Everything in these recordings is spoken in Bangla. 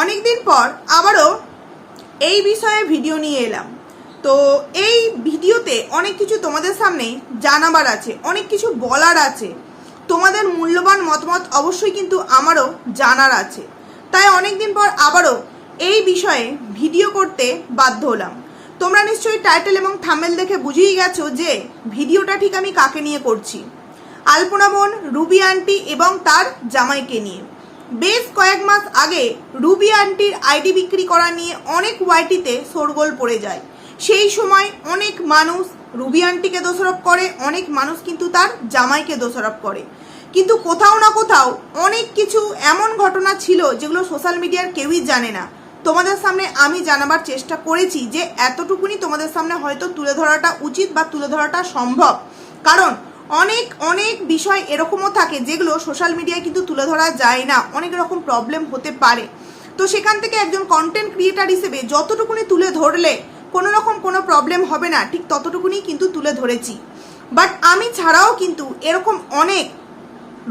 অনেকদিন পর আবারও এই বিষয়ে ভিডিও নিয়ে এলাম। তো এই ভিডিওতে অনেক কিছু তোমাদের সামনে জানাবার আছে, অনেক কিছু বলার আছে। তোমাদের মূল্যবান মতামত অবশ্যই কিন্তু আমারও জানার আছে। তাই অনেকদিন পর আবারও এই বিষয়ে ভিডিও করতে বাধ্য হলাম। তোমরা নিশ্চয়ই টাইটেল এবং থামেল দেখে বুঝেই গেছো যে ভিডিওটা ঠিক আমি কাকে নিয়ে করছি। আলপনা বোন, রুবি আন্টি এবং তার জামাইকে নিয়ে। বেশ কয়েক মাস আগে রুবি আন্টির আইডি বিক্রি করা নিয়ে অনেক ওয়াইটিতে শোরগোল পড়ে যায়। সেই সময় অনেক মানুষ রুবি আন্টিকে দোষারোপ করে, অনেক মানুষ কিন্তু তার জামাইকে দোষারোপ করে। কিন্তু কোথাও না কোথাও অনেক কিছু এমন ঘটনা ছিল যেগুলো সোশ্যাল মিডিয়ার কেউই জানে না। তোমাদের সামনে আমি জানাবার চেষ্টা করেছি যে এতটুকুনি তোমাদের সামনে হয়তো তুলে ধরাটা উচিত বা তুলে ধরাটা সম্ভব। কারণ অনেক অনেক বিষয় এরকমও থাকে যেগুলো সোশ্যাল মিডিয়ায় কিন্তু তুলে ধরা যায় না। অনেক রকম প্রবলেম হতে পারে। তো সেখান থেকে একজন কন্টেন্ট ক্রিয়েটার হিসেবে যতটুকুনি তুলে ধরলে কোনো রকম কোনো প্রবলেম হবে না, ঠিক ততটুকুনি কিন্তু তুলে ধরেছি। বাট আমি ছাড়াও কিন্তু এরকম অনেক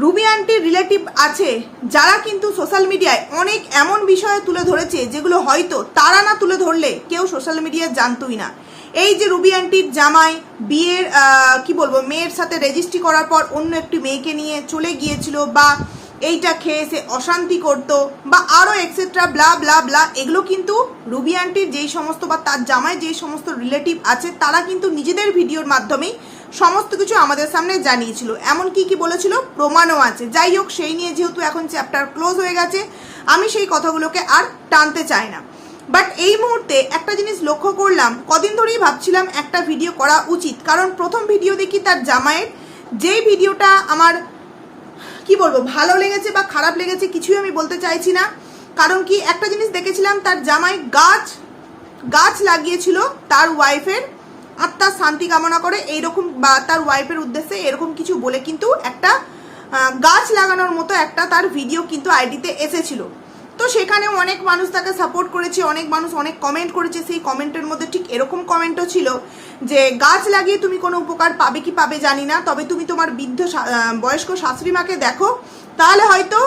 রুবি আন্টির রিলেটিভ আছে, যারা কিন্তু সোশ্যাল মিডিয়ায় অনেক এমন বিষয়ে তুলে ধরেছে যেগুলো হয়তো তারা না তুলে ধরলে কেউ সোশ্যাল মিডিয়ায় জানতই না। এই যে রুবি আন্টির জামাই, বিয়ের কি বলব, মেয়ের সাথে রেজিস্ট্রি করার পর অন্য একটি মেয়েকে নিয়ে চলে গিয়েছিল বা এইটা খেয়ে সে অশান্তি করতো বা আরও এক্সেট্রা ব্লা ব্লা ব্লা এগুলো কিন্তু রুবি আন্টির যেই সমস্ত বা তার জামাই যেই সমস্ত রিলেটিভ আছে, তারা কিন্তু নিজেদের ভিডিওর মাধ্যমেই সমস্ত কিছু আমাদের সামনে জানিয়েছিল। এমন কি কি বলেছিল? প্রমাণও আছে। যাই হোক, সেই নিয়ে যেহেতু এখন চ্যাপ্টার ক্লোজ হয়ে গেছে, আমি সেই কথাগুলোকে আর টানতে চাই না। বাট এই মুহূর্তে একটা জিনিস লক্ষ্য করলাম, কদিন ধরেই ভাবছিলাম একটা ভিডিও করা উচিত। কারণ প্রথম ভিডিও দেখি তার জামাইয়ের, যেই ভিডিওটা আমার, কি বলব, ভালো লেগেছে বা খারাপ লেগেছে কিছুই আমি বলতে চাইছি না। কারণ কি, একটা জিনিস দেখেছিলাম, তার জামাই গাছ গাছ লাগিয়েছিল তার ওয়াইফের আত্মার শান্তি কামনা করে এইরকম বা তার ওয়াইফের উদ্দেশ্যে এরকম কিছু বলে কিন্তু একটা গাছ লাগানোর মতো একটা তার ভিডিও কিন্তু আইডিতে এসেছিল। তো সেখানে অনেক মানুষ তাকে সাপোর্ট করেছে, অনেক মানুষ অনেক কমেন্ট করেছে। সেই কমেন্টের মধ্যে ঠিক এরকম কমেন্টও ছিল যে, গাছ লাগিয়ে তুমি কোনো উপকার পাবে কি পাবে জানি না, তবে তুমি তোমার বৃদ্ধ বয়স্ক শাশুড়ি মাকে দেখো, তাহলে হয়তো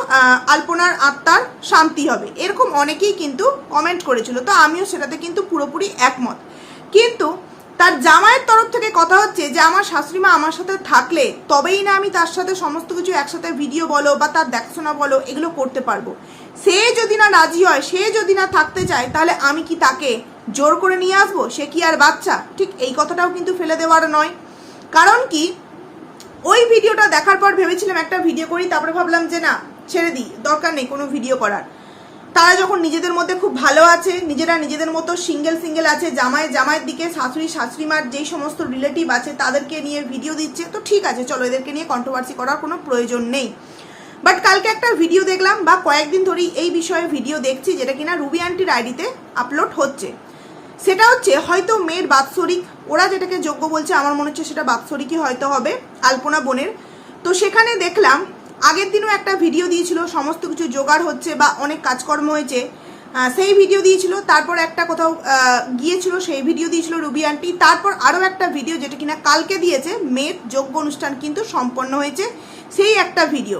আলপনার আত্মার শান্তি হবে। এরকম অনেকেই কিন্তু কমেন্ট করেছিল। তো আমিও সেটাতে কিন্তু পুরোপুরি একমত। কিন্তু তার জামাইয়ের তরফ থেকে কথা হচ্ছে যে, আমার শাশুড়ি মা আমার সাথে থাকলে তবেই না আমি তার সাথে সমস্ত কিছু একসাথে ভিডিও বলো বা তার দেখাশোনা বলো, এগুলো করতে পারব। সে যদি না রাজি হয়, সে যদি না থাকতে চায়, তাহলে আমি কি তাকে জোর করে নিয়ে আসব? সে কি আর বাচ্চা? ঠিক এই কথাটাও কিন্তু ফেলে দেওয়ার নয়। কারণ কি? ওই ভিডিওটা দেখার পর ভেবেছিলাম একটা ভিডিও করি, তারপরে ভাবলাম যে না, ছেড়ে দিই, দরকার নেই কোনো ভিডিও করার। তারা যখন নিজেদের মধ্যে খুব ভালো আছে, নিজেরা নিজেদের মতো সিঙ্গেল সিঙ্গেল আছে, জামাই জামাইয়ের দিকে, শাশুড়ি শাশুড়িমার যেই সমস্ত রিলেটিভ আছে, তাদেরকে নিয়ে ভিডিও দিচ্ছে, তো ঠিক আছে, চলো এদেরকে নিয়ে কন্ট্রোভার্সি করার কোনো প্রয়োজন নেই। বাট কালকে একটা ভিডিও দেখলাম বা কয়েকদিন ধরেই এই বিষয়ে ভিডিও দেখছি যেটা কিনা রুবি আন্টির আইডিতে আপলোড হচ্ছে। সেটা হচ্ছে হয়তো মেয়ের বাৎসরিক, ওরা যেটাকে যোগ্য বলছে, আমার মনে হচ্ছে সেটা বাৎসরিকই হয়তো হবে, আলপনা বোনের। তো সেখানে দেখলাম, আগের দিনও একটা ভিডিও দিয়েছিল, সমস্ত কিছু জোগাড় হচ্ছে বা অনেক কাজকর্ম হয়েছে সেই ভিডিও দিয়েছিল, তারপর একটা কোথাও গিয়েছিল, সেই ভিডিও দিয়েছিল রুবি আন্টি তারপর আরও একটা ভিডিও যেটা কিনা কালকে দিয়েছে, মেয়ের যোগ্য অনুষ্ঠান কিন্তু সম্পন্ন হয়েছে, সেই একটা ভিডিও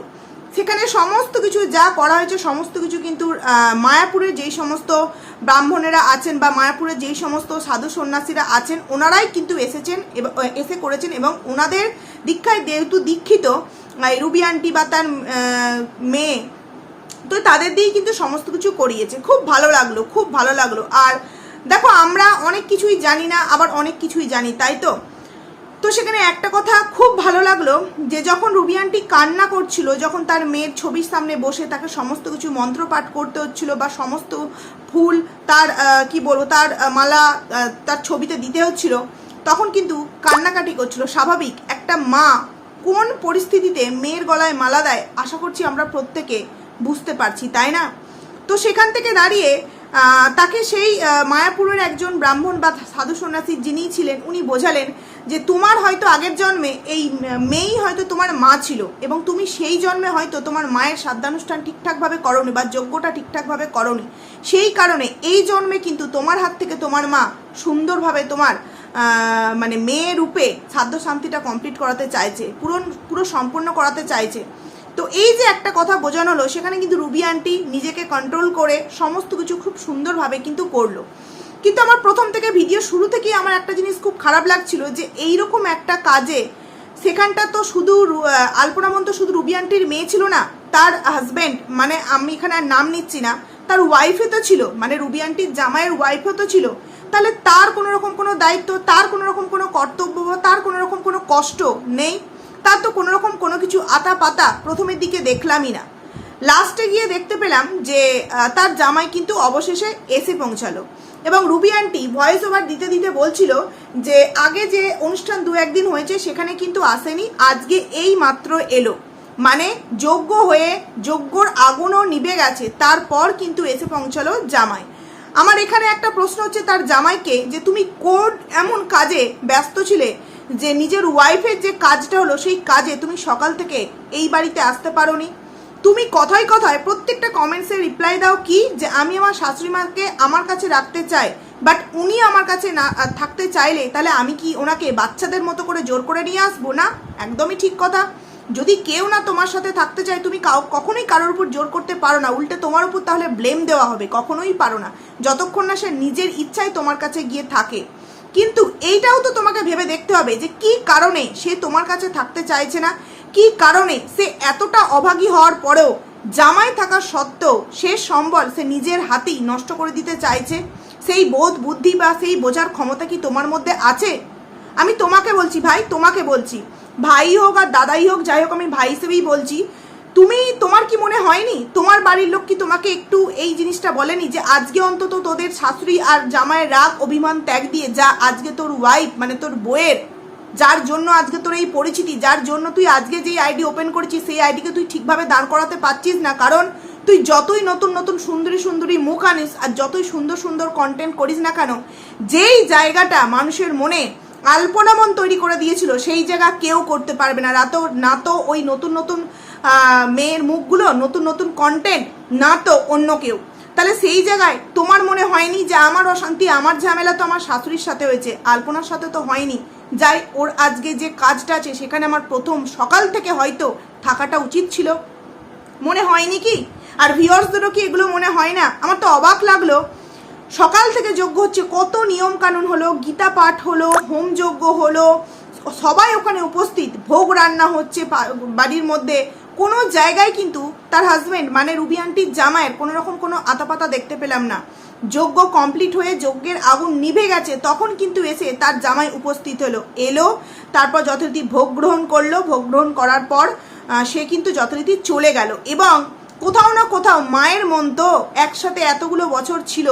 সেখানে সমস্ত কিছু যা করা হয়েছে সমস্ত কিছু কিন্তু আহ, মায়াপুরের যেই সমস্ত ব্রাহ্মণেরা আছেন বা মায়াপুরের যেই সমস্ত সাধু সন্ন্যাসীরা আছেন ওনারাই কিন্তু এসেছেন এসে করেছেন এবং ওনাদের দীক্ষায় যেহেতু দীক্ষিত রুবি আন্টি বা তার মেয়ে তো তাদের দিয়েই কিন্তু সমস্ত কিছু করিয়েছে। খুব ভালো লাগল খুব ভালো লাগল। আর দেখো আমরা অনেক কিছুই জানি না আবার অনেক কিছুই জানি তাই তো? তো সেখানে একটা কথা খুব ভালো লাগল, যে যখন রুবি আন্টি কান্না করছিল, যখন তার মেয়ের ছবির সামনে বসে তাকে সমস্ত কিছু মন্ত্র পাঠ করতে হচ্ছিল বা সমস্ত ফুল তার কি বলব, তার মালা তার ছবিতে দিতে হচ্ছিল, তখন কিন্তু কান্নাকাটি করছিল। স্বাভাবিক, একটা মা কোন পরিস্থিতিতে মেয়ের গলায় মালা দেয়, আশা করছি আমরা প্রত্যেকে বুঝতে পারছি, তাই না? তো সেখান থেকে দাঁড়িয়ে তাকে সেই মায়াপুরের একজন ব্রাহ্মণ বা সাধু সন্ন্যাসী যিনি ছিলেন, উনি বোঝালেন যে তোমার হয়তো আগের জন্মে এই মেয়েই হয়তো তোমার মা ছিল এবং তুমি সেই জন্মে হয়তো তোমার মায়ের শ্রাদ্ধানুষ্ঠান ঠিকঠাকভাবে করনি বা যোগ্যটা ঠিকঠাকভাবে করনি। সেই কারণে এই জন্মে কিন্তু তোমার হাত থেকে তোমার মা সুন্দরভাবে তোমার মানে মেয়ে রূপে খাদ্য শান্তিটা কমপ্লিট করাতে চাইছে পুরো পুরো সম্পূর্ণ করাতে চাইছে। তো এই যে একটা কথা বোঝানো হলো, সেখানে কিন্তু রুবি আন্টি নিজেকে কন্ট্রোল করে সমস্ত কিছু খুব সুন্দরভাবে কিন্তু করল। কিন্তু আমার প্রথম থেকে ভিডিও শুরু থেকেই আমার একটা জিনিস খুব খারাপ লাগছিল যে এইরকম একটা কাজে সেখানটা তো শুধু আলপনা মন্ত শুধু রুবি আন্টির মেয়ে ছিল না, তার হাজব্যান্ড মানে আমি এখানে আর নাম নিচ্ছি না, তার ওয়াইফে তো ছিল মানে রুবি আন্টির জামাইয়ের ওয়াইফও তো ছিল, তাহলে তার কোনো রকম কোনো দায়িত্ব, তার কোনো রকম কোনো কর্তব্য বা তার কোনো রকম কোনো কষ্ট নেই, তার তো কোনো রকম কোনো কিছু আতা পাতা প্রথমের দিকে দেখলামই না। লাস্টে গিয়ে দেখতে পেলাম যে তার জামাই কিন্তু অবশেষে এসে পৌঁছালো। এবং রুবি আন্টি ভয়েস ওভার দিতে দিতে বলছিল যে আগে যে অনুষ্ঠান দু একদিন হয়েছে, সেখানে কিন্তু আসেনি, আজকে এই মাত্র এলো। মানে যোগ্য হয়ে যজ্ঞর আগুনও নিভে গেছে, তারপর কিন্তু এসে পৌঁছালো জামাই। আমার এখানে একটা প্রশ্ন হচ্ছে তার জামাইকে যে তুমি কোন এমন কাজে ব্যস্ত ছিলে যে নিজের ওয়াইফের যে কাজটা হলো সেই কাজে তুমি সকাল থেকে এই বাড়িতে আসতে পারোনি? তুমি কথায় কথায় প্রত্যেকটা কমেন্টসে রিপ্লাই দাও কি? যে আমি আমার শাশুড়ি মাকে আমার কাছে রাখতে চাই বাট উনি আমার কাছে না থাকতে চাইলে তাহলে আমি কি ওনাকে বাচ্চাদের মতো করে জোর করে নিয়ে আসব না? একদমই ঠিক কথা। যদি কেউ না তোমার সাথে থাকতে চায়, তুমি কাউ, কখনোই কারোর উপর জোর করতে পারো না। উল্টে তোমার উপর তাহলে ব্লেম দেওয়া হবে, কখনোই পারো না। যতক্ষণ না সে নিজের ইচ্ছায় তোমার কাছে গিয়ে থাকে। কিন্তু এইটাও তো তোমাকে ভেবে দেখতে হবে যে কি কারণে সে তোমার কাছে থাকতে চাইছে না, কি কারণে সে এতটা অভাগী হওয়ার পরেও জামাই থাকা সত্ত্বেও সে সম্বল সে নিজের হাতেই নষ্ট করে দিতে চাইছে। সেই বোধ, বুদ্ধি বা সেই বোঝার ক্ষমতা কি তোমার মধ্যে আছে? আমি তোমাকে বলছি ভাই, তোমাকে বলছি। ভাই হোক আর দাদাই হোক, যাই হোক, আমি ভাই হিসেবেই বলছি। তুমি, তোমার কি মনে হয়নি? তোমার বাড়ির লোক কি তোমাকে একটু এই জিনিসটা বলেনি যে আজকে অন্তত তোদের শাশুড়ি আর জামাইয়ের রাগ, অভিমান, ত্যাগ দিয়ে যা আজকে তোর ওয়াইফ মানে তোর বইয়ের যার জন্য আজকে তোর এই পরিচিতি, যার জন্য তুই আজকে যেই আইডি ওপেন করেছিস, সেই আইডিকে তুই ঠিকভাবে দাঁড় করাতে পারছিস না। কারণ তুই যতই নতুন নতুন সুন্দরী সুন্দরী মুখ আনিস আর যতই সুন্দর সুন্দর কন্টেন্ট করিস না কেন, যেই জায়গাটা মানুষের মনে আলপনামন তৈরি করে দিয়েছিল, সেই জায়গা কেউ করতে পারবে না। না তো না তো ওই নতুন নতুন মেয়ের মুখগুলো, নতুন নতুন কন্টেন্ট না তো অন্য কেউ। তাহলে সেই জায়গায় তোমার মনে হয়নি যে আমার অশান্তি, আমার ঝামেলা তো আমার শাশুড়ির সাথে হয়েছে, আলপনার সাথে তো হয়নি। যাই, ওর আজকে যে কাজটা আছে, সেখানে আমার প্রথম সকাল থেকে হয়তো থাকাটা উচিত ছিল। মনে হয়নি কি? আর ভিওর্সদেরও কি এগুলো মনে হয় না? আমার তো অবাক লাগল। সকাল থেকে যজ্ঞ হচ্ছে কত নিয়ম কানুন হলো, গীতা পাঠ হলো, হোম যজ্ঞ হলো, সবাই ওখানে উপস্থিত। ভোগ রান্না হচ্ছে বাড়ির মধ্যে কোনো জায়গায় কিন্তু তার হাজব্যান্ড মানে রুবি আন্টির জামাইয়ের কোনো রকম কোনো আতাপাতা দেখতে পেলাম না। যজ্ঞ কমপ্লিট হয়ে যজ্ঞের আগুন নিভে গেছে, তখন কিন্তু এসে তার জামাই উপস্থিত হলো। এলো, তারপর যথারীতি ভোগ গ্রহণ করল। ভোগ গ্রহণ করার পর সে কিন্তু যথারীতি চলে গেল এবং কোথাও না কোথাও মায়ের মন তো একসাথে এতগুলো বছর ছিল।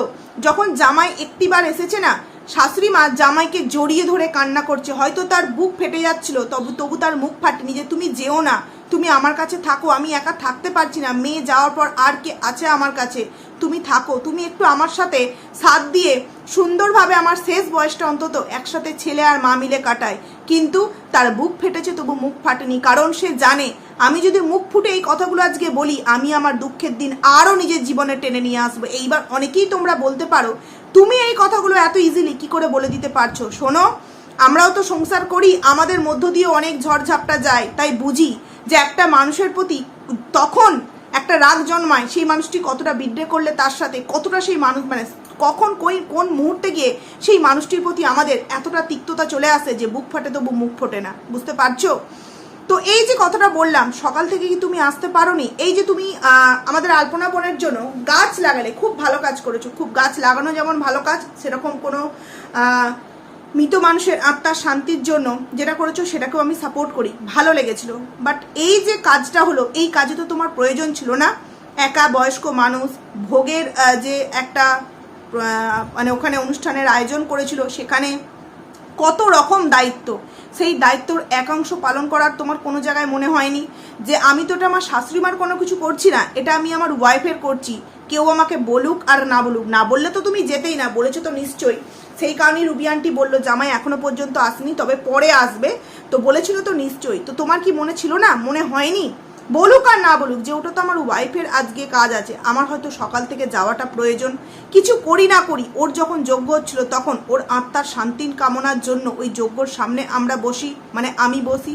যখন জামাই একটিবার এসেছে না, শাশুড়ি মা জামাইকে জড়িয়ে ধরে কান্না করছে। হয়তো তার বুক ফেটে যাচ্ছিল, তবু তবু তার মুখ ফাটেনি যে, তুমি যেও না তুমি আমার কাছে থাকো, আমি একা থাকতে পারছি না। মেয়ে যাওয়ার পর আর কে আছে আমার কাছে? তুমি থাকো, তুমি একটু আমার সাথে সাথ দিয়ে সুন্দরভাবে আমার শেষ বয়সটা অন্তত একসাথে ছেলে আর মা মিলে কাটায়। কিন্তু তার বুক ফেটেছে তবু মুখ ফাটেনি, কারণ সে জানে, আমি যদি মুখ ফুটে এই কথাগুলো আজকে বলি, আমি আমার দুঃখের দিন আরও নিজের জীবনে টেনে নিয়ে আসব। এইবার অনেকেই তোমরা বলতে পারো, তুমি এই কথাগুলো এত ইজিলি কি করে বলে দিতে পারছ? শোনো, আমরাও তো সংসার করি, আমাদের মধ্য দিয়ে অনেক ঝড়ঝাপটা যায়, তাই বুঝি। যে একটা মানুষের প্রতি তখন একটা রাগ জন্মায় সেই মানুষটি কতটা বিদ্রে করলে তার সাথে, কতটা সেই মানুষ মানে কখন, কই, কোন মুহূর্তে গিয়ে সেই মানুষটির প্রতি আমাদের এতটা তিক্ততা চলে আসে যে বুক ফাটে তবু মুখ ফোটে না। বুঝতে পারছ? তো এই যে কথাটা বললাম, সকাল থেকে কি তুমি আসতে পারোনি? এই যে তুমি আমাদের আলপনা বনের জন্য গাছ লাগালে, খুব ভালো কাজ করেছ, খুব গাছ লাগানো যেমন ভালো কাজ, সেরকম কোনো মৃত মানুষের আত্মার শান্তির জন্য যেটা করেছ সেটাকেও আমি সাপোর্ট করি। ভালো লেগেছিল। বাট এই যে কাজটা হলো, এই কাজে তো তোমার প্রয়োজন ছিল না। একা বয়স্ক মানুষ, ভোগের যে একটা মানে ওখানে অনুষ্ঠানের আয়োজন করেছিল, সেখানে কত রকম দায়িত্ব। সেই দায়িত্বর একাংশ পালন করার তোমার কোনো জায়গায় মনে হয়নি যে আমি তো এটা আমার শাশুড়িমার কোনো কিছু করছি না, এটা আমি আমার ওয়াইফের করছি। কেউ আমাকে বলুক আর না বলুক। না বললে তো তুমি যেতেই না, বলেছ তো নিশ্চয়ই। সেই কারণেই রুবি আন্টি বলল, জামাই এখনও পর্যন্ত আসেনি, তবে পরে আসবে। তো বলেছিল তো নিশ্চয়ই। তো তোমার কি মনে ছিল না? মনে হয়নি? বলুক আর না বলুক, যে ওটা তো আমার ওয়াইফের আজকে কাজ আছে। আমার হয়তো সকাল থেকে যাওয়াটা প্রয়োজন। কিছু করি না করি, ওর যখন যজ্ঞ হচ্ছিল তখন ওর আত্মার শান্তির কামনার জন্য ওই যজ্ঞর সামনে আমরা বসি মানে আমি বসি,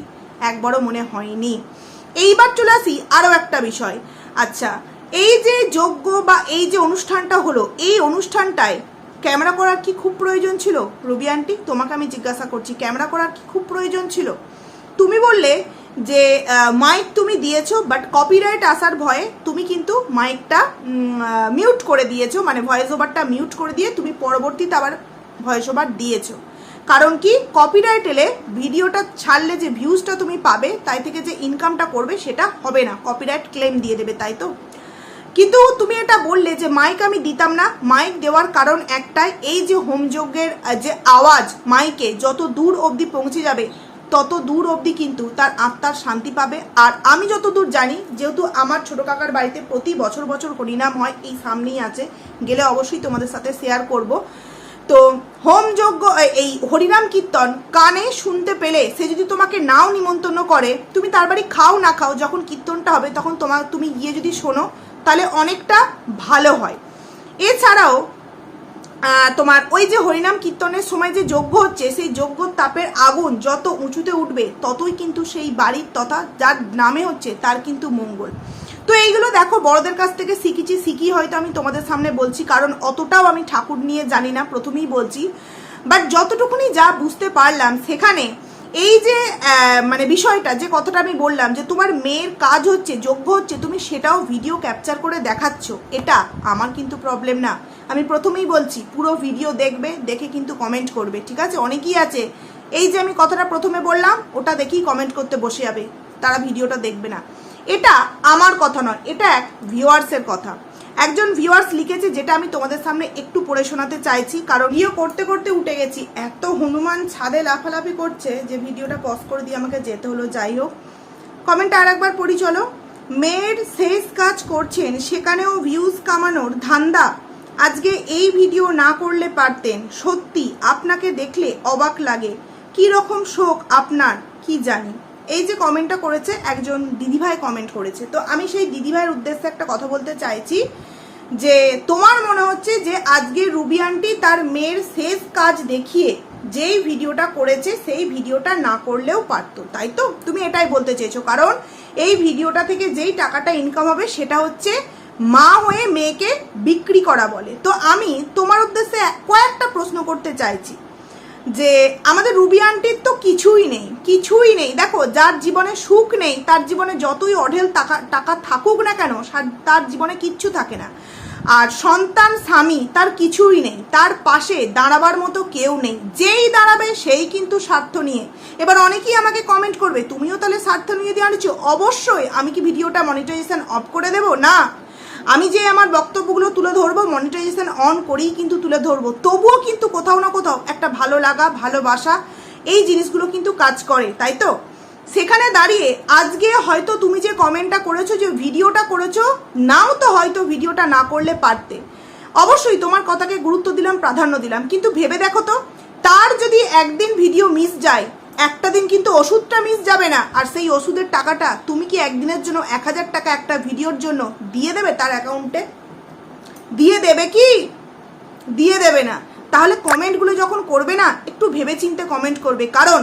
একবারও মনে হয়নি। এইবার চলে আসি আরও একটা বিষয়। আচ্ছা এই যে যজ্ঞ বা এই যে অনুষ্ঠানটা হলো, এই অনুষ্ঠানটায় ক্যামেরা করার কি খুব প্রয়োজন ছিল? রবি আন্টি, তোমাকে আমি জিজ্ঞাসা করছি, ক্যামেরা করার কি খুব প্রয়োজন ছিল? তুমি বললে যে মাইক তুমি দিয়েছ বাট কপিরাইট আসার ভয়ে তুমি কিন্তু মাইকটা মিউট করে দিয়েছ মানে ভয়েস ওভারটা মিউট করে দিয়ে তুমি পরবর্তীতে আবার ভয়েস ওভার দিয়েছ। কারণ কি কপিরাইট এলে ভিডিওটা ছাড়লে যে ভিউজটা তুমি পাবে, তাই থেকে যে ইনকামটা করবে, সেটা হবে না। কপিরাইট ক্লেম দিয়ে দেবে, তাই তো? কিন্তু তুমি এটা বললে যে মাইক আমি দিতাম না। মাইক দেওয়ার কারণ একটাই, এই যে হোমযজ্ঞের যে আওয়াজ মাইকে যত দূর অবধি পৌঁছে যাবে, তত দূর অবধি কিন্তু তার আত্মার শান্তি পাবে। আর আমি যত দূর জানি, যেহেতু আমার ছোট কাকার বাড়িতে প্রতি বছর বছর হরিনাম হয়, এই সামনেই আছে, গেলে অবশ্যই তোমাদের সাথে শেয়ার করব। তো হোম যজ্ঞ এই হরিনাম কীর্তন কানে শুনতে পেলে সে যদি তোমাকে নাও নিমন্ত্রণ করে, তুমি তার বাড়ি খাও না খাও, যখন কীর্তনটা হবে, তখন তোমার তুমি গিয়ে যদি শোনো তাহলে অনেকটা ভালো হয়। এছাড়াও তোমার ওই যে হরিনাম কীর্তনের সময় যে যজ্ঞ হচ্ছে, সেই যজ্ঞ তাপের আগুন যত উঁচুতে উঠবে, ততই কিন্তু সেই বাড়ির তথা যার নামে হচ্ছে, তার কিন্তু মঙ্গল। তো এইগুলো দেখো, বড়দের কাছ থেকে শিখেছি শিখি হয়তো আমি তোমাদের সামনে বলছি, কারণ অতটাও আমি ঠাকুর নিয়ে জানি না, প্রথমেই বলছি। বাট যতটুকুনি যা বুঝতে পারলাম, সেখানে এই যে মানে বিষয়টা যে কথাটা আমি বললাম যে তোমার মেয়ের কাজ হচ্ছে, যোগ্য হচ্ছে, তুমি সেটাও ভিডিও ক্যাপচার করে দেখাচ্ছ। এটা আমার কিন্তু প্রবলেম না। আমি প্রথমেই বলছি, পুরো ভিডিও দেখবে, দেখে কিন্তু কমেন্ট করবে, ঠিক আছে? অনেকেই আছে। এই যে আমি কথাটা প্রথমে বললাম, ওটা দেখেই কমেন্ট করতে বসে যাবে। তারা ভিডিওটা দেখবে না। এটা আমার কথা নয়, এটা এক ভিউয়ার্সের কথা। একজন ভিউয়ার্স লিখেছে যেটা আমি তোমাদের সামনে একটু পড়ে শোনাতে চাইছি, কারণ ভিডিও করতে করতে উঠে গেছি। এত হনুমান ছাদে লাফালাফি করছে যে ভিডিওটা পজ করে দিয়ে আমাকে যেতে হলো, যাই হোক। কমেন্টটা আর একবার পড়ি, চলো। মেয়ের শেষ কাজ করছেন, সেখানেও ভিউজ কামানোর ধান্দা। আজকে এই ভিডিও না করলে পারতেন। সত্যি, আপনাকে দেখলে অবাক লাগে। কি রকম শোক আপনার, কি জানি। এই যে কমেন্টটা করেছে, একজন দিদিভাই কমেন্ট করেছে। তো আমি সেই দিদিভাইয়ের উদ্দেশ্যে একটা কথা বলতে চাইছি যে, তোমার মনে হচ্ছে যে আজকে রুবি আন্টি তার মেয়ের শেষ কাজ দেখিয়ে যেই ভিডিওটা করেছে, সেই ভিডিওটা না করলেও পারতো, তাই তো? তুমি এটাই বলতে চেয়েছো। কারণ এই ভিডিওটা থেকে যেই টাকাটা ইনকাম হবে, সেটা হচ্ছে মা হয়ে মেয়েকে বিক্রি করা বলে। তো আমি তোমার উদ্দেশ্যে কয়েকটা প্রশ্ন করতে চাইছি। যে আমাদের রুবি আন্টির তো কিছুই নেই কিছুই নেই। দেখো, যার জীবনে সুখ নেই, তার জীবনে যতই অঢেল টাকা টাকা থাকুক না কেন তার জীবনে কিচ্ছু থাকে না। আর সন্তান স্বামী, তার কিছুই নেই। তার পাশে দাঁড়াবার মতো কেউ নেই। যেই দাঁড়াবে, সেই কিন্তু স্বার্থ নিয়ে। এবার অনেকেই আমাকে কমেন্ট করবে, তুমিও তাহলে স্বার্থ নিয়ে দিয়ে আনছো অবশ্যই। আমি কি ভিডিওটা মনিটাইজেশন অফ করে দেবো? না। আমি যে আমার বক্তব্যগুলো তুলে ধরবো মনিটাইজেশন অন করেই কিন্তু তুলে ধরবো। তবুও কিন্তু কোথাও না কোথাও একটা ভালো লাগা ভালোবাসা এই জিনিসগুলো কিন্তু কাজ করে, তাই তো? সেখানে দাঁড়িয়ে আজকে হয়তো তুমি যে কমেন্টটা করেছ, যে ভিডিওটা করেছ, নাও তো হয়তো ভিডিওটা না করলে পারতে। অবশ্যই তোমার কথাকে গুরুত্ব দিলাম, প্রাধান্য দিলাম। কিন্তু ভেবে দেখো তো, তার যদি একদিন ভিডিও মিস যায় একটা দিন কিন্তু ওষুধটা মিস যাবে না। আর সেই ওষুধের টাকাটা তুমি কি একদিনের জন্য এক হাজার টাকা একটা ভিডিওর জন্য দিয়ে দেবে তার অ্যাকাউন্টে দিয়ে দেবে কি? দিয়ে দেবে না। তাহলে কমেন্টগুলো যখন করবে না, একটু ভেবেচিন্তে কমেন্ট করবে। কারণ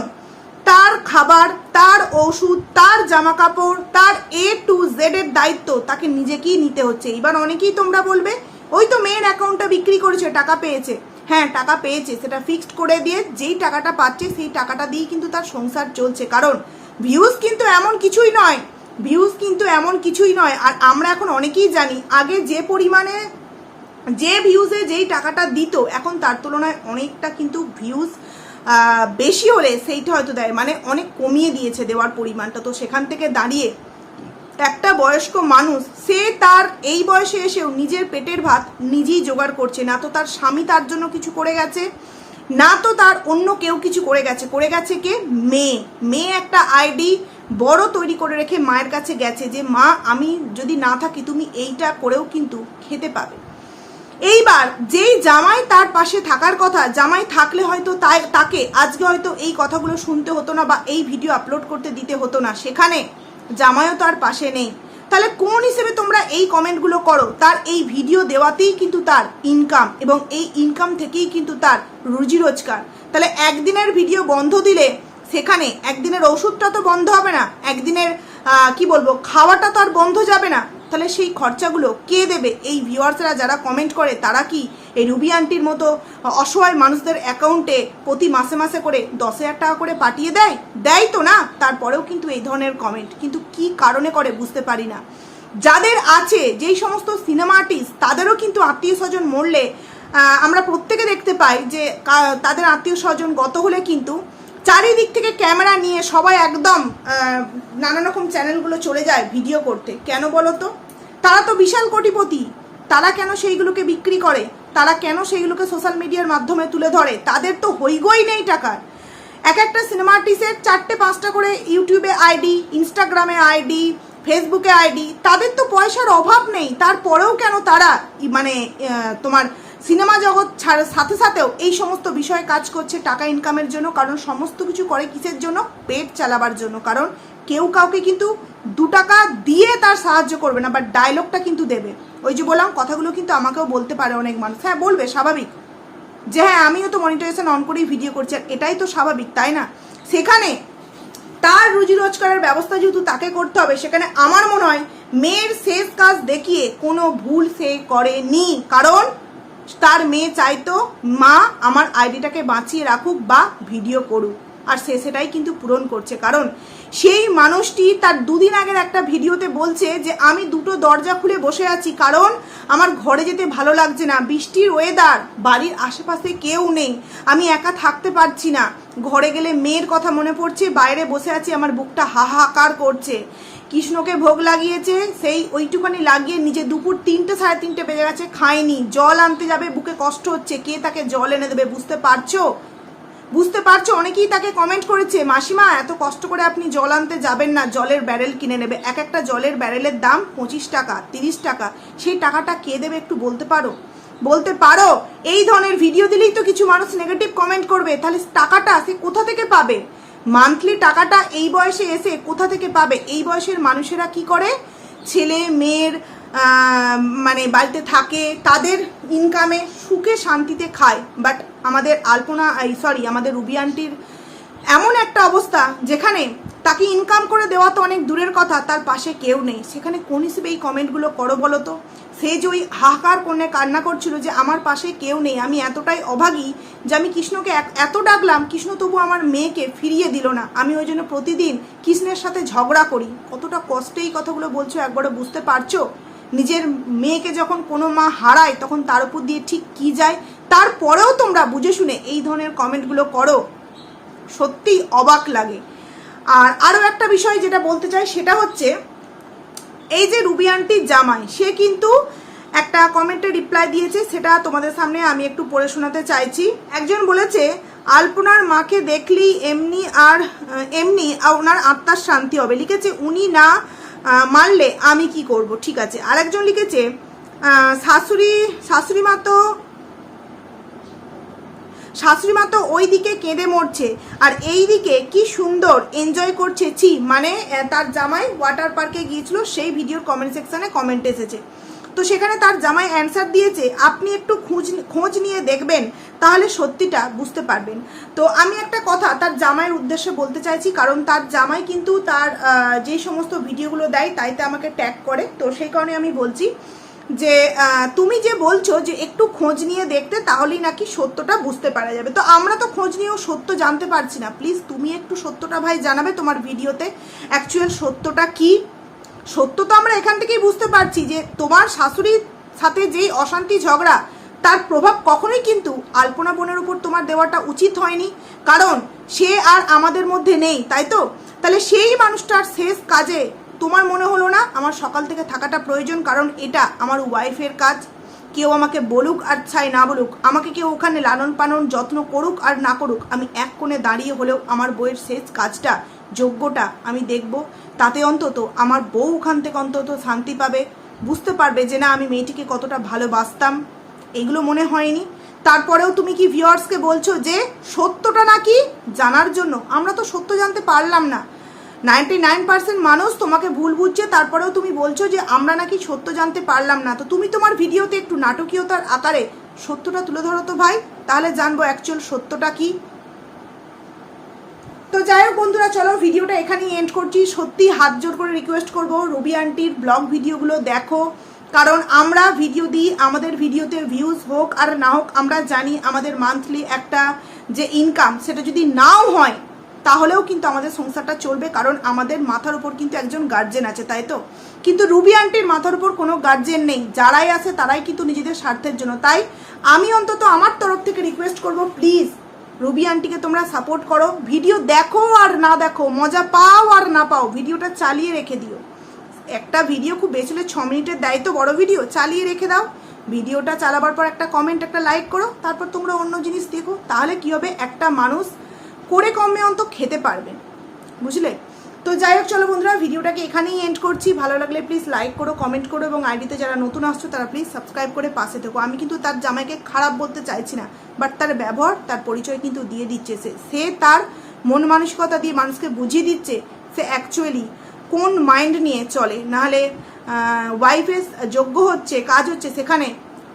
তার খাবার, তার ওষুধ, তার জামা কাপড় তার এ টু জেড এর দায়িত্ব তাকে নিজেকেই নিতে হচ্ছে। এবার অনেকেই তোমরা বলবে, ওই তো মেয়ের অ্যাকাউন্টটা বিক্রি করেছে, টাকা পেয়েছে। হ্যাঁ টাকা পেয়েছে, সেটা ফিক্সড করে দিয়ে যেই টাকাটা পাচ্ছে, সেই টাকাটা দিয়েই কিন্তু তার সংসার চলছে। কারণ ভিউজ কিন্তু এমন কিছুই নয় ভিউজ কিন্তু এমন কিছুই নয়। আর আমরা এখন অনেকেই জানি, আগে যে পরিমাণে, যে ভিউজে যেই টাকাটা দিত, এখন তার তুলনায় অনেকটা কিন্তু ভিউজ বেশি হলে সেইটা হয়তো দেয়। মানে অনেক কমিয়ে দিয়েছে দেওয়ার পরিমাণটা। তো সেখান থেকে দাঁড়িয়ে একটা বয়স্ক মানুষ, সে তার এই বয়সে এসেও নিজের পেটের ভাত নিজেই জোগাড় করছে। না তো তার স্বামী তার জন্য কিছু করে গেছে, না তো তার অন্য কেউ কিছু করে গেছে। করে গেছে কে? মেয়ে। মেয়ে একটা আইডি বড় তৈরি করে রেখে মায়ের কাছে গেছে যে, মা, আমি যদি না থাকি, তুমি এইটা করেও কিন্তু খেতে পাবে। এইবার যেই জামাই তার পাশে থাকার কথা, জামাই থাকলে হয়তো তাই, তাকে আজকে হয়তো এই কথাগুলো শুনতে হতো না বা এই ভিডিও আপলোড করতে দিতে হতো না। সেখানে জামাইও তার পাশে নেই। তাহলে কোন হিসেবে তোমরা এই কমেন্টগুলো করো? তার এই ভিডিও দেওয়াতেই কিন্তু তার ইনকাম এবং এই ইনকাম থেকেই কিন্তু তার রুজি রোজগার। তাহলে একদিনের ভিডিও বন্ধ দিলে সেখানে একদিনের ওষুধটা তো বন্ধ হবে না, একদিনের কি বলব, খাওয়াটা তো আর বন্ধ যাবে না। তাহলে সেই খরচাগুলো কে দেবে? এই ভিউয়ার্সরা যারা কমেন্ট করে, তারা কি এই রুবি আন্টির মতো অসহায় মানুষদের অ্যাকাউন্টে প্রতি মাসে মাসে করে দশ হাজার টাকা করে পাঠিয়ে দেয়? দেয় তো না, তারপরেও কিন্তু এই ধরনের কমেন্ট কিন্তু কি কারণে করে বুঝতে পারি না। যাদের আছে, যেই সমস্ত সিনেমা আর্টিস্ট তাদেরও কিন্তু আত্মীয় স্বজন মরলে আমরা প্রত্যেকে দেখতে পাই যে তাদের আত্মীয় স্বজন গত হলে কিন্তু চারিদিক থেকে ক্যামেরা নিয়ে সবাই একদম নানা রকম চ্যানেলগুলো চলে যায় ভিডিও করতে। কেন বলো তো তারা তো বিশাল কোটিপতি। তারা কেন সেইগুলোকে বিক্রি করে? তারা কেন সেইগুলোকে সোশ্যাল মিডিয়ার মাধ্যমে তুলে ধরে? তাদের তো হইগই নেই টাকার। এক একটা সিনেমা আর্টিস্টের চারটে পাঁচটা করে ইউটিউবে আইডি, ইনস্টাগ্রামে আইডি, ফেসবুকে আইডি, তাদের তো পয়সার অভাব নেই। তারপরেও কেন তারা মানে তোমার সিনেমা জগৎ সাথে সাথেও এই সমস্ত বিষয়ে কাজ করছে টাকা ইনকামের জন্য? কারণ সমস্ত কিছু করে কিসের জন্য? পেট চালাবার জন্য। কারণ কেউ কাউকে কিন্তু দু টাকা দিয়ে তার সাহায্য করবে না বাট ডায়লগটা কিন্তু দেবে। ওই যে বললাম, কথাগুলো কিন্তু আমাকেও বলতে পারে অনেক মানুষ। হ্যাঁ বলবে, স্বাভাবিক। যে হ্যাঁ আমিও তো মনিটাইজেশন অন করেই ভিডিও করছি, আর এটাই তো স্বাভাবিক, তাই না? সেখানে তার রুজি রোজগারের ব্যবস্থা যেহেতু তাকে করতে হবে, সেখানে আমার মনে হয় মেয়ের শেষ কাজ দেখিয়ে কোনো ভুল সে করেনি। কারণ তার মেয়ে চাইতো মা আমার আইডিটাকে বাঁচিয়ে রাখুক বা ভিডিও করুক। আর সে সেটাই কিন্তু পূরণ করছে। কারণ সেই মানুষটি তার দুদিন আগের একটা ভিডিওতে বলছে যে, আমি দুটো দরজা খুলে বসে আছি, কারণ আমার ঘরে যেতে ভালো লাগছে না। বৃষ্টির ওয়েদার বাড়ির আশেপাশে কেউ নেই। আমি একা থাকতে পারছি না। ঘরে গেলে মেয়ের কথা মনে পড়ছে, বাইরে বসে আছি, আমার বুকটা হাহাকার করছে। কৃষ্ণকে ভোগ লাগিয়েছে, সেই ওইটুখানি লাগিয়ে নিজে দুপুর তিনটে সাড়ে তিনটে বেজে গেছে, খায়নি। জল আনতে যাবে, বুকে কষ্ট হচ্ছে। কে তাকে জল এনে দেবে, বুঝতে পারছ? বুঝতে পারছ, অনেকেই তাকে কমেন্ট করেছে, মাসিমা, এত কষ্ট করে আপনি জল আনতে যাবেন না, জলের ব্যারেল কিনে নেবে। এক একটা জলের ব্যারেলের দাম পঁচিশ টাকা, তিরিশ টাকা, সেই টাকাটা কে দেবে একটু বলতে পারো? বলতে পারো, এই ধরনের ভিডিও দিলেই তো কিছু মানুষ নেগেটিভ কমেন্ট করবে, তাহলে টাকাটা সে কোথা থেকে পাবে? মান্থলি টাকাটা এই বয়সে এসে কোথা থেকে পাবে? এই বয়সের মানুষেরা কি করে? ছেলে, মেয়ের মানে বাড়িতে থাকে, তাদের ইনকামে সুখে শান্তিতে খায়। বাট আমাদের আলপনা এই সরি আমাদের রুবি আন্টির এমন একটা অবস্থা যেখানে তাকে ইনকাম করে দেওয়া তো অনেক দূরের কথা, তার পাশে কেউ নেই। সেখানে কোন হিসেবে এই কমেন্টগুলো করো বলো তো? সে যে ওই হাহাকার করে কান্না করছিল যে, আমার পাশে কেউ নেই, আমি এতটাই অভাগী যে আমি কৃষ্ণকে এত ডাকলাম, কৃষ্ণ তবু আমার মেয়েকে ফিরিয়ে দিল না। আমি ওই জন্য প্রতিদিন কৃষ্ণের সাথে ঝগড়া করি। কতটা কষ্টে এই কথাগুলো বলছো, একবারও বুঝতে পারছ? নিজের মেয়েকে যখন কোনো মা হারায়, তখন তার উপর দিয়ে ঠিক কি যায়? তারপরেও তোমরা বুঝে শুনে এই ধরনের কমেন্টগুলো করো। সত্যিই অবাক লাগে। আর আরও একটা বিষয় যেটা বলতে চাই, সেটা হচ্ছে, এই যে রুবি আন্টির জামাই, সে কিন্তু একটা কমেন্টে রিপ্লাই দিয়েছে, সেটা তোমাদের সামনে আমি একটু পড়ে শোনাতে চাইছি। একজন বলেছে, আলপনার মাকে দেখলেই এমনি আর, এমনি ওনার আত্মার শান্তি হবে। লিখেছে, উনি না মারলে আমি কি করব? ঠিক আছে। আরেকজন লিখেছে শাশুড়ি শাশুড়ি মা তো, শাশুড়ি মা তো ওই দিকে কেঁদে মরছে। আর এই দিকে কি সুন্দর এনজয় করছে। ছি মানে তার জামাই ওয়াটার পার্কে গিয়েছিল, সেই ভিডিওর কমেন্ট সেকশানে কমেন্ট এসেছে। তো সেখানে তার জামাই অ্যান্সার দিয়েছে আপনি একটু খোঁজ খোঁজ নিয়ে দেখবেন তাহলে সত্যিটা বুঝতে পারবেন। তো আমি একটা কথা তার জামাইয়ের উদ্দেশ্যে বলতে চাইছি কারণ তার জামাই কিন্তু তার আহ, যে সমস্ত ভিডিওগুলো দেয় তাইতে আমাকে ট্যাগ করে। তো সেই কারণে আমি বলছি যে তুমি যে বলছো যে একটু খোঁজ নিয়ে দেখতে তাহলেই নাকি সত্যটা বুঝতে পারা যাবে। তো আমরা তো খোঁজ নিয়েও সত্য জানতে পারছি না। প্লিজ তুমি একটু সত্যটা ভাই জানাবে তোমার ভিডিওতে। অ্যাকচুয়াল সত্যটা কি? সত্য তো আমরা এখান থেকেই বুঝতে পারছি যে তোমার শাশুড়ির সাথে যেই অশান্তি ঝগড়া, তার প্রভাব কখনোই কিন্তু আলপনা বোনের উপর তোমার দেওয়াটা উচিত হয়নি। কারণ সে আর আমাদের মধ্যে নেই, তাই তো? তাহলে সেই মানুষটার শেষ কাজে তোমার মনে হলো না আমার সকাল থেকে থাকাটা প্রয়োজন? কারণ এটা আমার ওয়াইফের কাজ। কেউ আমাকে বলুক আর ছাই না বলুক, আমাকে কেউ ওখানে লালন পালন যত্ন করুক আর না করুক, আমি এক কোণে দাঁড়িয়ে হলেও আমার বইয়ের শেষ কাজটা, যোগ্যটা আমি দেখব। তাতে অন্তত আমার বউ ওখান থেকে অন্তত শান্তি পাবে। বুঝতে পারবে যে না, আমি মেয়েটিকে কতটা ভালোবাসতাম। এগুলো মনে হয়নি। তারপরেও তুমি কি ভিউয়ার্সকে বলছো যে সত্যটা নাকি? জানার জন্য। আমরা তো সত্য জানতে পারলাম না। নাইনটি নাইন পার্সেন্ট মানুষ তোমাকে ভুল বুঝছে, তারপরেও তুমি বলছো যে আমরা নাকি সত্য জানতে পারলাম না। তো তুমি তোমার ভিডিওতে একটু নাটকীয়তার আকারে সত্যটা তুলে ধরো তো ভাই, তাহলে জানব অ্যাকচুয়াল সত্যটা কি। তো যাই হোক বন্ধুরা, চলো ভিডিওটা এখানেই এন্ড করছি। সত্যি হাত জোর করে রিকোয়েস্ট করব, রবি আন্টির ব্লগ ভিডিওগুলো দেখো। কারণ আমরা ভিডিও দিই, আমাদের ভিডিওতে ভিউজ হোক আর না হোক, আমরা জানি আমাদের মান্থলি একটা যে ইনকাম সেটা যদি নাও হয় তাহলেও কিন্তু আমাদের সংসারটা চলবে, কারণ আমাদের মাথার উপর কিন্তু একজন গার্জেন আছে, তাই তো? কিন্তু রুবি আন্টির মাথার উপর কোনো গার্জেন নেই, যারাই আছে তারাই কিন্তু নিজেদের স্বার্থের জন্য। তাই আমি অন্তত আমার তরফ থেকে রিকোয়েস্ট করব প্লিজ রুবি আন্টিকে তোমরা সাপোর্ট করো। ভিডিও দেখো আর না দেখো, মজা পাও আর না পাও ভিডিওটা চালিয়ে রেখে দিও। একটা ভিডিও খুব বেশি হলে ছ মিনিটের দেয় তো বড় ভিডিও চালিয়ে রেখে দাও। ভিডিওটা চালাবার পর একটা কমেন্ট একটা লাইক করো, তারপর তোমরা অন্য জিনিস দেখো, তাহলে কি হবে? একটা মানুষ করে কমে অন্ত খেতে পারবেন। বুঝলে? তো যাই হোক, চলো বন্ধুরা, ভিডিওটাকে এখানেই এন্ড করছি। ভালো লাগলে প্লিজ লাইক করো কমেন্ট করো এবং আইডিতে যারা নতুন আসছো, তারা প্লিজ সাবস্ক্রাইব করে পাশে থেকো। আমি কিন্তু তার জামাইকে খারাপ বলতে চাইছি না বাট তার ব্যবহার, তার পরিচয় কিন্তু দিয়ে দিচ্ছে সে। সে তার মন মানসিকতা দিয়ে মানুষকে বুঝিয়ে দিচ্ছে সে অ্যাকচুয়ালি কোন মাইন্ড নিয়ে চলে। নাহলে ওয়াইফের যোগ্য হচ্ছে, কাজ হচ্ছে সেখানে।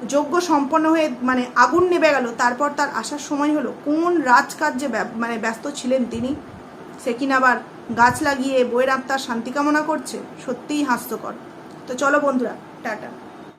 যোগ্য সম্পন্ন হয়ে মানে আগুন নেবে গেল, তারপর তার আসার সময় হলো, কোন রাজকার্যে মানে ব্যস্ত ছিলেন তিনি? সে কিনা আবার গাছ লাগিয়ে বইয়ের আত্মার শান্তি কামনা করছে? সত্যিই হাস্যকর। তো চলো বন্ধুরা, টাটা।